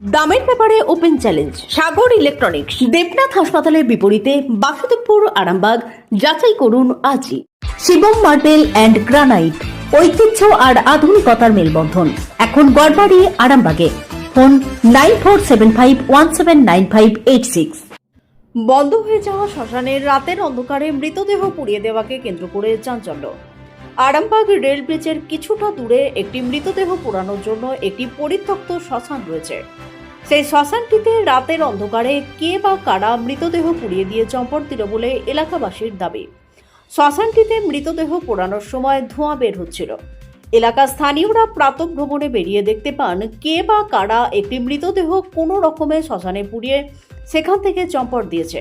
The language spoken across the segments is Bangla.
দামের ব্যাপারে open challenge, Sagar electronics, Debnath হাসপাতালের বিপরীতে বাসুদেবপুর, আরামবাগ, যাচাই করুন আজই। শিবম মার্বেল অ্যান্ড গ্রানাইট, ঐতিহ্য আর আধুনিকতার মেলবন্ধন। এখন গড়বাড়ি, আরামবাগে। Phone nine four seven five one seven nine five eight six. বন্ধ হয়ে যাওয়া শ্মশানের রাতের অন্ধকারে মৃতদেহ পুড়িয়ে দেওয়াকে কেন্দ্র করে চাঞ্চল্য। আরামবাগ রেল ব্রিজের কিছুটা দূরে একটি মৃতদেহ পোড়ানোর জন্য একটি পরিত্যক্ত শ্মশান রয়েছে। সেই শ্মশানটিতে রাতের অন্ধকারে কে বা কারা মৃতদেহ পুড়িয়ে দিয়ে চম্পট দিল বলে এলাকাবাসীর দাবি। শ্মশানটিতে মৃতদেহ পোড়ানোর সময় ধোঁয়া বের হচ্ছিল। এলাকার স্থানীয়রা প্রাতক ভ্রমণে বেরিয়ে দেখতে পান কে বা কারা একটি মৃতদেহ কোনো রকমে শ্মশানে পুড়িয়ে সেখান থেকে চম্পট দিয়েছে।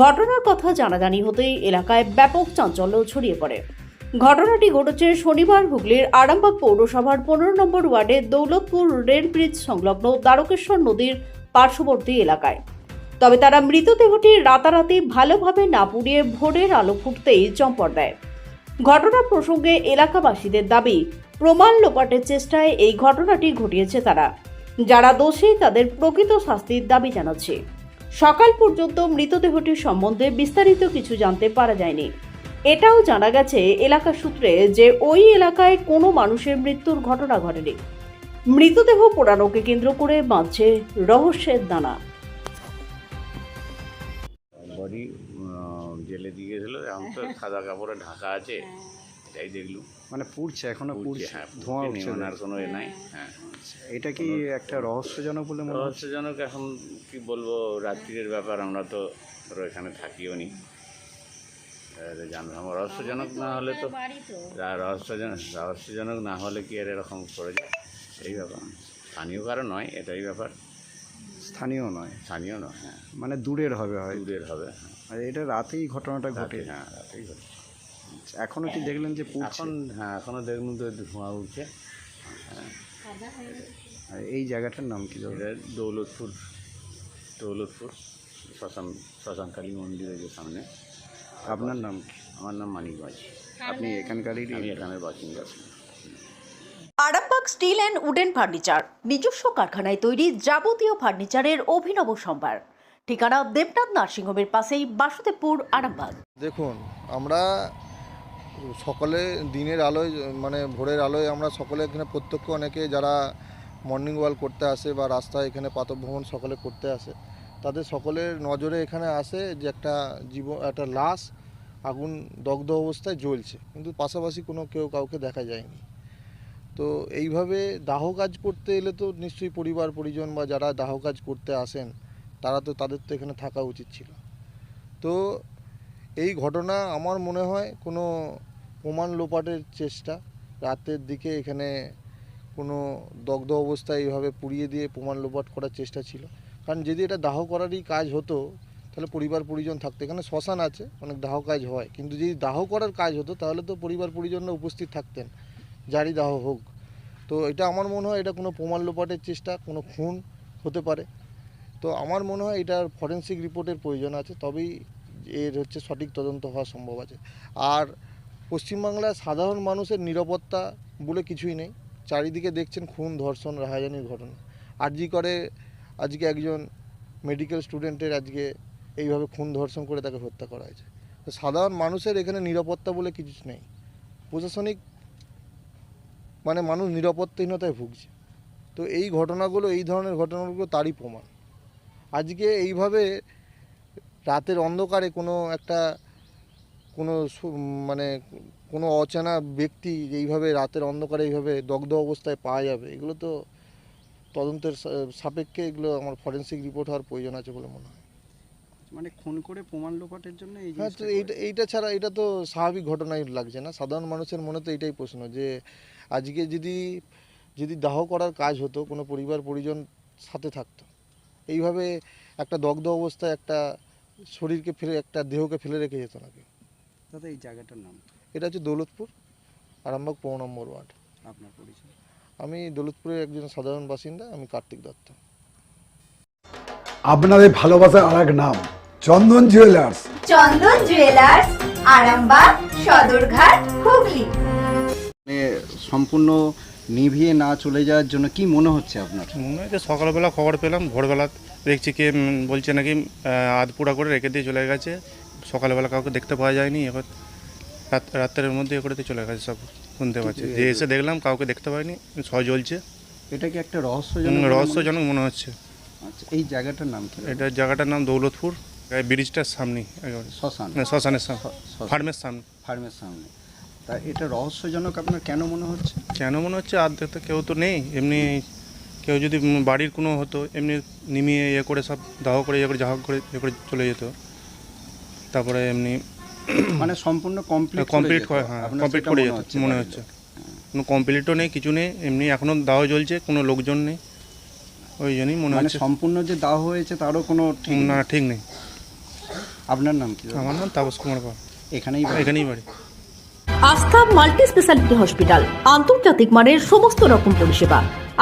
ঘটনার কথা জানাজানি হতেই এলাকায় ব্যাপক চাঞ্চল্য ছড়িয়ে পড়ে। ঘটনাটি ঘটেছে শনিবার হুগলির আরামবাগ পৌরসভার পনেরো নম্বর ওয়ার্ডে দৌলতপুর রেল ব্রিজ সংলগ্ন দ্বারকেশ্বর নদীর পার্শ্ববর্তী এলাকায়। তবে তারা মৃতদেহটি রাতারাতি ভালোভাবে না পুড়িয়ে ভোরের আলো ফুটতেই চম্পট দেয়। ঘটনা প্রসঙ্গে এলাকাবাসীদের দাবি, প্রমাণ লোপাটের চেষ্টায় এই ঘটনাটি ঘটিয়েছে তারা। যারা দোষী, তাদের প্রকৃত শাস্তির দাবি জানাচ্ছে। সকাল পর্যন্ত মৃতদেহটির সম্বন্ধে বিস্তারিত কিছু জানতে পারা যায়নি। এটাও জানা গেছে এলাকা সূত্রে যে ওই এলাকায় কোনো মানুষের মৃত্যুর ঘটনা ঘটেনি। মৃতদেহ পোড়ানোকে কেন্দ্র করে বাঁধছে রহস্যের দানা। বডি জেলে দিয়ে গেছিল এখন তো সাদা কাপড়ে ঢাকা আছে এটাই দেখলুম মানে পুড়ছে এখনও পুড়ছে, হ্যাঁ ধোঁয়া উঠছে। ওনার কোনো এ নাই হ্যাঁ। এটা কি একটা রহস্যজনক বলে রহস্যজনক এখন কি বলব রাত্রির ব্যাপার আমরা তো এখানে থাকিও নি। জানলাম রহস্যজনক না হলে তো রহস্যজনক রহস্যজনক না হলে কি আর এরকম করে যায় এই ব্যাপার। স্থানীয় কারও নয় এটাই ব্যাপার। স্থানীয় নয়। স্থানীয় নয় হ্যাঁ। মানে দূরের হবে হয়। দূরের হবে হ্যাঁ। আর এটা রাতেই ঘটনাটা ঘটে। হ্যাঁ রাতেই ঘটে। এখনও কি দেখলেন যে এখন হ্যাঁ এখনও দেখুন তো ধোঁয়া উঠছে। আর এই জায়গাটার নাম কি দৌলতপুর দৌলতপুর শ্মশান শ্মশানকালী মন্দিরের যে সামনে। আপনার নাম? আমার নাম মানিকগঞ্জ আপনি এখানকারই আমি এখানের বাসিন্দা Arambagh steel and wooden furniture নিজস্ব কারখানায় তৈরি যাবতীয় ফার্নিচারের অভিনব সম্ভার। ঠিকানা দেবনাথ নার্সিংহোমের পাশেই বাসুদেবপুর আরামবাগ। দেখুন আমরা সকলে দিনের আলোয় মানে ভোরের আলোয় আমরা সকলে এখানে প্রত্যক্ষ অনেকে যারা মর্নিং ওয়াল করতে আসে বা রাস্তায় এখানে প্রাতঃভ্রমণ সকলে করতে আসে। তাদের সকলের নজরে এখানে আসে যে একটা জীব একটা লাশ আগুন দগ্ধ অবস্থায় জ্বলছে। কিন্তু পাশাপাশি কোনো কেউ কাউকে দেখা যায়নি। তো এইভাবে দাহ কাজ করতে এলে তো নিশ্চয়ই পরিবার, পরিজন বা যারা দাহ কাজ করতে আসেন, তারা তো তাদের তো এখানে থাকা উচিত ছিল। তো এই ঘটনা আমার মনে হয় কোনো প্রমাণ লোপাটের চেষ্টা। রাতের দিকে এখানে কোনো দগ্ধ অবস্থায় এইভাবে পুড়িয়ে দিয়ে প্রমাণ লোপাট করার চেষ্টা ছিল। কারণ যদি এটা দাহ করারই কাজ হতো, তাহলে পরিবার পরিজন থাকতো। এখানে শ্মশান আছে, অনেক দাহ কাজ হয়। কিন্তু যদি দাহ করার কাজ হতো, তাহলে তো পরিবার পরিজনরা উপস্থিত থাকতেন, যারই দাহ হোক। তো এটা আমার মনে হয় এটা কোনো প্রমাণ লোপাটের চেষ্টা, কোনো খুন হতে পারে। তো আমার মনে হয় এটার ফরেন্সিক রিপোর্টের প্রয়োজন আছে, তবেই এর হচ্ছে সঠিক তদন্ত হওয়া সম্ভব আছে। আর পশ্চিমবাংলার সাধারণ মানুষের নিরাপত্তা বলে কিছুই নেই। চারিদিকে দেখছেন খুন, ধর্ষণ, রাহাজানির ঘটনা। আরজি করে আজকে একজন মেডিকেল স্টুডেন্টের আজকে এইভাবে খুন ধর্ষণ করে তাকে হত্যা করা হয়েছে। তো সাধারণ মানুষের এখানে নিরাপত্তা বলে কিছু নেই। প্রশাসনিক মানে মানুষ নিরাপত্তাহীনতায় ভুগছে। তো এই ঘটনাগুলো, এই ধরনের ঘটনাগুলো তারই প্রমাণ। আজকে এইভাবে রাতের অন্ধকারে কোনো একটা, কোনো মানে কোনো অচেনা ব্যক্তি এইভাবে রাতের অন্ধকারে এইভাবে দগ্ধ অবস্থায় পাওয়া যাবে, এগুলো তো তদন্তের সাপেক্ষে এগুলো আমার ফরেন্সিক রিপোর্ট হওয়ার প্রয়োজন আছে বলে মনে হয়। মানে খুন করে প্রমাণ লোপাটের জন্য এই হ্যাঁ এইটা এইটা ছাড়া এটা তো স্বাভাবিক ঘটনাই লাগছে না। সাধারণ মানুষের মনে তো এটাই প্রশ্ন যে আজকে যদি যদি দাহ করার কাজ হতো কোনো পরিবার পরিজন সাথে থাকতো এইভাবে একটা দগ্ধ অবস্থায় একটা শরীরকে ফেলে একটা দেহকে ফেলে রেখে যেত না কেউ দাদা এই জায়গাটার নাম? এটা হচ্ছে দৌলতপুর আরামবাগ পৌর নম্বর ওয়ার্ড। আপনার পরিচয়? আমি দৌলতপুরের একজন সাধারণ বাসিন্দা আমি কার্তিক দত্ত। আপনাদের ভালোবাসার আর এক নাম চন্দন জুয়েলার্স চন্দন জুয়েলার্স আরামবাগ সদরঘাট হুগলি। মানে সম্পূর্ণ নিভিয়ে না চলে যাওয়ার জন্য কি মনে হচ্ছে আপনার? মনে হয় যে সকালবেলা খবর পেলাম ভোরবেলা দেখছি কে উম, বলছে নাকি আধপুরা করে রেখে দিয়ে চলে গেছে। সকালবেলা কাউকে দেখতে পাওয়া যায়নি এবার রাত রাত্রের মধ্যে করে দিয়ে চলে গেছে সব শুনতে পাচ্ছি। যে এসে দেখলাম কাউকে দেখতে পাইনি সয় জ্বলছে। এটা কি একটা রহস্যজনক রহস্যজনক মনে হচ্ছে। আচ্ছা এই জায়গাটার নাম কি? এটা জায়গাটার নাম দৌলতপুর ব্রিজটার সামনে শ্মশান। শ্মশানের সামনে ফার্মের সামনে। ফার্মের সামনে। তা এটা রহস্যজনক আপনার কেন মনে হচ্ছে? কেন মনে হচ্ছে? আর দেখতে কেউ তো নেই। এমনি কেউ যদি বাড়ির কোনো হতো এমনি নিমিয়ে ইয়ে করে সব দাহ করে ইয়ে করে যাহ করে ইয়ে করে চলে যেত। তারপরে এমনি মানে সম্পূর্ণ কমপ্লিট কমপ্লিট করে হ্যাঁ কমপ্লিট করে যেত মনে হচ্ছে। কোনো কমপ্লিটও নেই কিছু নেই এমনি এখনও দাহ জ্বলছে কোনো লোকজন নেই। ওই জন্যই মনে মানে হচ্ছে। সম্পূর্ণ যে দাহ হয়েছে তারও কোনো ঠিক না ঠিক নেই। আপনার নাম কি? আমার নাম তাপস কুমার পাল। এখানেই বাড়ি? এখানেই বাড়ি। আস্থা মাল্টি স্পেশালিটি হসপিটাল আন্তর্জাতিক মানের সমস্ত রকম পরিষেবা।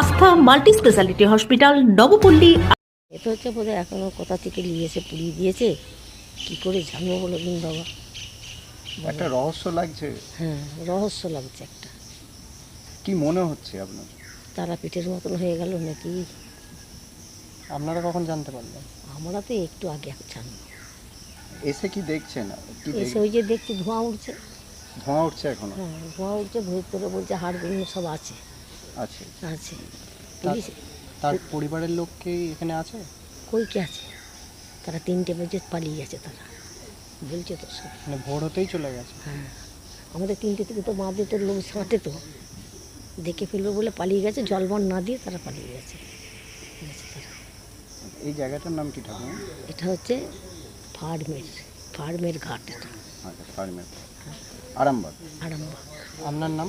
আস্থা মাল্টি স্পেশালিটি হসপিটাল নবপল্লী এটা হচ্ছে বোধহয় এখনও কোথা থেকে নিয়েছে পুড়িয়ে দিয়েছে। কি করে জানব বলো দিন বাবা? একটা রহস্য লাগছে। হ্যাঁ রহস্য লাগছে একটা। কি মনে হচ্ছে আপনার? তারা পিঠের মতন হয়ে গেল নাকি? আপনারা কখন জানতে পারলেন? আমরা তো একটু আগে জানব এসে কি দেখছেন? কি এসে ওই যে দেখছি ধোঁয়া উঠছে। ধোঁয়া উঠছে এখন? হ্যাঁ ধোঁয়া উঠছে ভিতরে বলছে হাড়গুলো সব আছে। আছে। আছে। পুলিশ তার পরিবারের লোক কি এখানে আছে? কই কে আছে? তারা তিনটে বাজে পালিয়ে গেছে তারা। বলছে তো সব। মানে ভোর হতেই চলে গেছে। হ্যাঁ। আমাদের তিনটে থেকে তো মা তো লোক ছাঁটে তো। দেখে ফেলবে বলে পালিয়ে গেছে জলবন না দিয়ে তারা পালিয়ে গেছে। তারা। এই জায়গাটার নাম কি ঠাকুর? এটা হচ্ছে ফার্মের ফার্মের ঘাট এটা। আচ্ছা ফার্মের আরামবাগ। আরামবাগ। আপনার নাম?